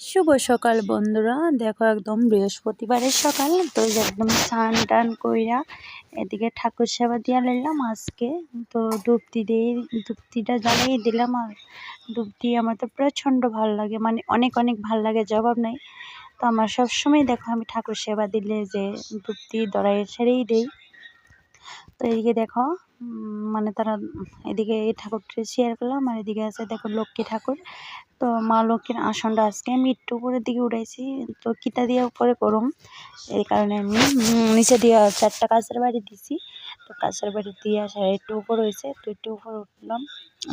শুভ সকাল বন্ধুরা। দেখো একদম বৃহস্পতিবারের সকাল, তো একদম স্নান টান কইরা এদিকে ঠাকুর সেবা দিয়া লাইলাম আজকে। তো ডুবতি দিয়ে ডুবতিটা জ্বালাই দিলাম আর ডুবতি আমার তো প্রচণ্ড ভালো লাগে মানে অনেক অনেক ভালো লাগে, জবাব নাই। তো আমার সবসময় দেখো আমি ঠাকুর সেবা দিলে যে ডুবতি দড়াই ছেড়েই দেই। তো এদিকে দেখো মানে তারা এদিকে এই ঠাকুরটা শেয়ার করলাম আর এদিকে আছে দেখো লক্ষ্মী ঠাকুর। তো মা লক্ষ্মীর আসনটা আজকে আমি একটু উপরের দিকে উঠাইছি। তো কিতা দিয়ে উপরে করুম? এই কারণে আমি নিচে দিয়ে চারটা কাঁচের বাড়ি দিছি। তো কাঁচের বাড়ি দিয়ে আসার একটু উপর হয়েছে তো একটু উপরে উঠলাম।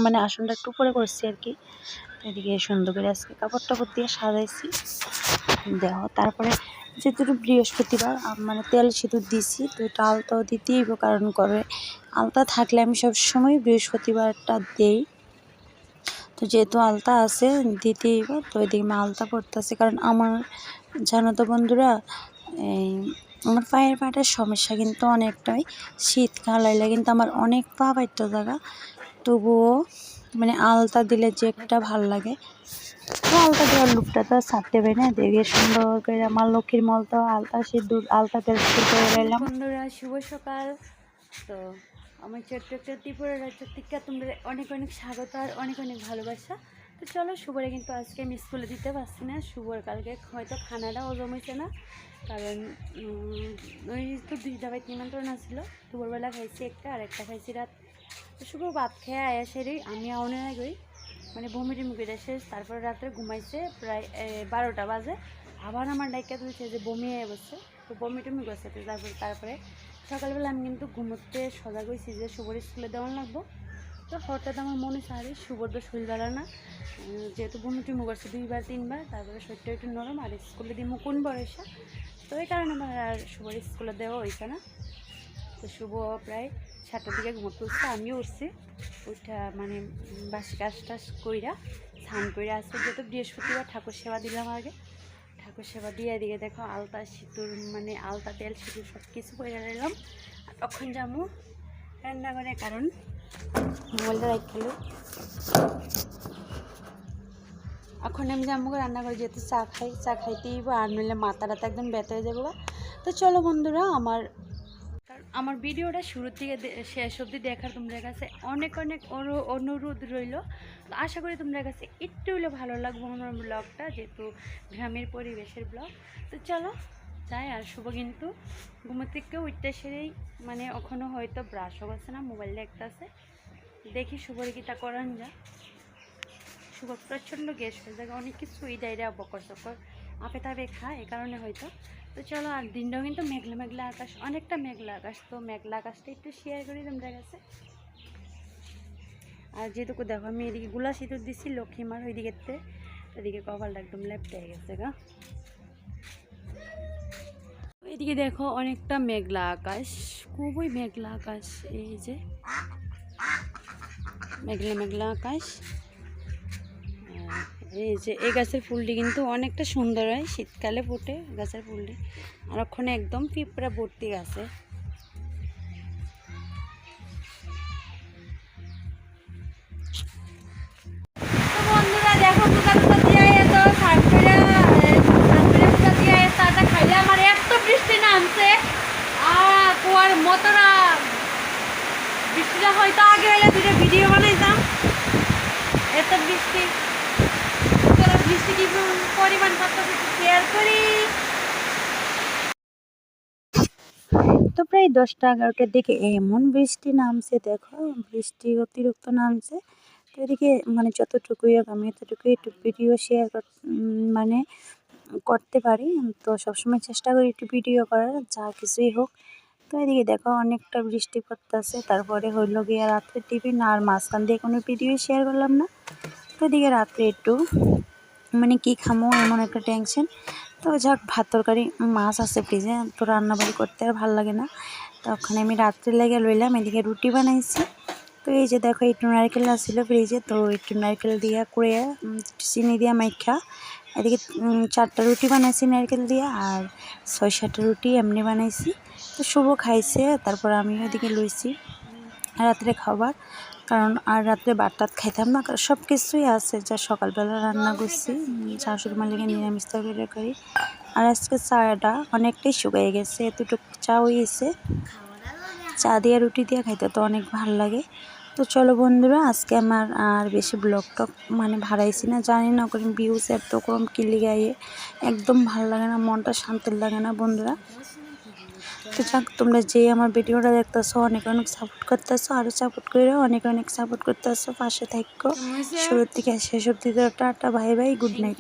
মানে আসনটা একটু উপরে করছি আর কি। এদিকে সুন্দর করে আজকে কাপড় টাপড় দিয়ে সাজাইছি। দেখো, তারপরে যেহেতু বৃহস্পতিবার মানে তেল সিঁদুর দিছি, তো এটা আলতাও দিতেই কারণ করে আলতা থাকলে আমি সব সময় বৃহস্পতিবারটা দেই। তো যেহেতু আলতা আছে, দিতেই তো এদিকে আমি আলতা পরতেছি কারণ আমার জানো তো বন্ধুরা, এই আমার পায়ের পাটার সমস্যা কিন্তু অনেকটাই। শীতকাল আইলে কিন্তু আমার অনেক পা পাইতে জায়গা, তবুও মানে আলতা দিলে যে একটা ভালো লাগে। তো আলতা দেওয়ার লুকটা তো ছাড়তে পারি না। দেখে সুন্দর করে আমার লক্ষ্মীর আলতা সিঁদুর আলতা তেল সিঁদুর করে রইলাম বন্ধুরা শুভ সকাল। তো আমার ছোট্ট একটা ত্রিপুরা রাজ্য থেকে তোমরা অনেক অনেক স্বাগত আর অনেক অনেক ভালোবাসা। তো চলো শুভরে কিন্তু আজকে আমি স্কুলে দিতে পারছি না। শুভর কালকে হয়তো খানাটা হজম হয়েছে না। কারণ ওই তো দুইটা বাইক নিমন্ত্রণ আসছিল দুপুরবেলা খাইছি একটা আর একটা খাইছি রাত শুভ ভাত খেয়ে আয়া সেরে আমি আউনে গই মানে বমি টমি করে শেষ তারপরে রাত্রে ঘুমাইছে প্রায় বারোটা বাজে। আবার আমার ডাইকা তুলছে যে বমি হয়ে বসছে। তো বমি টমি করছে তারপরে তারপরে সকালবেলা আমি কিন্তু ঘুমোতে সজাগ হয়েছি যে শুভর স্কুলে দেওয়ান লাগবো। তো হঠাৎ আমার মনে সারে শুভর তো শরীর ভালো না। যেহেতু বমি টমি করছে দুইবার, তিনবার, তারপরে শরীরটা একটু নরম, আর স্কুলে দিয়ে কোন বয়সা? তো এই কারণে আমার আর শুভর স্কুলে দেওয়া হয়েছে না। তো শুভ প্রায় সাতটার দিকে ঘুমোতে উঠছে আমিও উঠছি। উঠা মানে বাসি কাজ টাস কইরা স্নান কইরা আসছে। যেহেতু বৃহস্পতিবার ঠাকুর সেবা দিলাম আগে, ঠাকুর সেবা দিয়ে এদিকে দেখো আলতা, সিঁদুর মানে আলতা, তেল, সিঁদুর সব কিছু করে নিলাম তখন যাব রান্নাঘরে কারণ। মোবাইলটা রাখল এখন আমি যাব রান্নাঘরে, যেহেতু চা খাই, চা খাইতেই বা আর নইলে মাথা টাথা একদম ব্যথা হয়ে যাব। তো চলো বন্ধুরা, আমার আমার ভিডিওটা শুরু থেকে শেষ অবধি দেখার তোমাদের কাছে অনেক অনেক অনু- অনুরোধ রইল। তো আশা করি তোমাদের কাছে একটু হলেও ভালো লাগবে আমার ব্লগটা, যেহেতু গ্রামের পরিবেশের ব্লগ। তো চলো, যাই, আর শুভ কিন্তু ঘুমো থেকে উঠতে সেরেই মানে ওখানে হয়তো ব্রাশও করছে না মোবাইলে একটা আছে। দেখি শুভর কিটা করান যা শুভ প্রচণ্ড গ্যাস হয়ে যায় অনেক কিছুই এই ডাইরিয়া বকর চকর আপে তাপে খায়, এ কারণে হয়তো। তো চলো আর দিনটাও কিন্তু মেঘলা মেঘলা আকাশ, অনেকটা মেঘলা আকাশ। তো মেঘলা আকাশটা একটু শেয়ার করি তোমাদের কাছে আর যেটুকু দেখো, আমি এদিকে গুলা সিঁদুর দিচ্ছি লক্ষ্মীমার ওইদিকেতে এদিকে কপালটা একদম লেপটে গেছে গা। এদিকে দেখো, অনেকটা মেঘলা আকাশ, খুবই মেঘলা আকাশ, এই যে। মেঘলা মেঘলা আকাশ। এই যে এই গাছের ফুলটি কিন্তু অনেকটা সুন্দর হয়, শীতকালে ফোটে গাছের ফুলটি। আর ওখানে একদম পিঁপড়া ভর্তি গাছে। বন্ধুরা, দেখো খাইলে আমার বৃষ্টি নামছে। আর বৃষ্টিটা হয়তো আগে হলে দুটো ভিডিও বানাইতাম। এত বৃষ্টি। তো প্রায় দশটা এগারোটার দিকে এমন বৃষ্টি নামছে, দেখো, বৃষ্টি অতিরিক্ত নামছে। তো এদিকে মানে যতটুকুই হোক, আমি এতটুকুই একটু ভিডিও শেয়ার মানে করতে পারি। তো সবসময় চেষ্টা করি একটু ভিডিও করার, যা কিছুই হোক। তো এদিকে দেখো, অনেকটা বৃষ্টি পড়তেছে। তারপরে হইল গিয়ে রাত্রে টিফিন, আর মাঝখান দিয়ে কোনো ভিডিও শেয়ার করলাম না। তো এদিকে রাত্রে একটু মানে কি খামো এমন একটা টেনশন তো যাক, ভাত তরকারি, মাছ আছে ফ্রিজে তো রান্নাবাড়ি করতে আর ভালো লাগে না। তো ওখানে আমি রাত্রে লেগে লইলাম এদিকে রুটি বানাইছি। তো এই যে দেখো একটু নারকেল আসছিল ফ্রিজে তো একটু নারকেল দিয়া করে চিনি দিয়া মাইখা। এদিকে চারটা রুটি বানাইছি নারকেল দিয়া, আর ছয় সাতটা রুটি এমনি বানাইছি। তো শুভ খাইছে, তারপর আমিও এদিকে লইছি। রাত্রে খাবার, কারণ আর রাত্রে ভাত টাত খাইতাম না। সব কিছুই আছে, যা সকালবেলা রান্না করছি, শাশুড়ি মালিকে নিরামিষ তরকারি করি। আর আজকে চাটা অনেকটাই শুকিয়ে গেছে, এতটুকু চা হয়েছে চা দিয়ে, রুটি দিয়ে খাইতে তো অনেক ভালো লাগে। তো চলো বন্ধুরা, আজকে আমার আর বেশি ব্লগ টক মানে ভাড়াইছি না। জানি না করেন ভিউজ এত কম কিলি গায়ে একদম ভালো লাগে না, মনটা শান্তি লাগে না বন্ধুরা। তো যাক তোমরা যে আমার ভিডিওটা দেখতেছো অনেক অনেক সাপোর্ট করতেছো আরও সাপোর্ট করে অনেক অনেক সাপোর্ট করতেছো পাশে থাকো। শুরুর থেকে শেষ অব্দি তো tata bye bye good night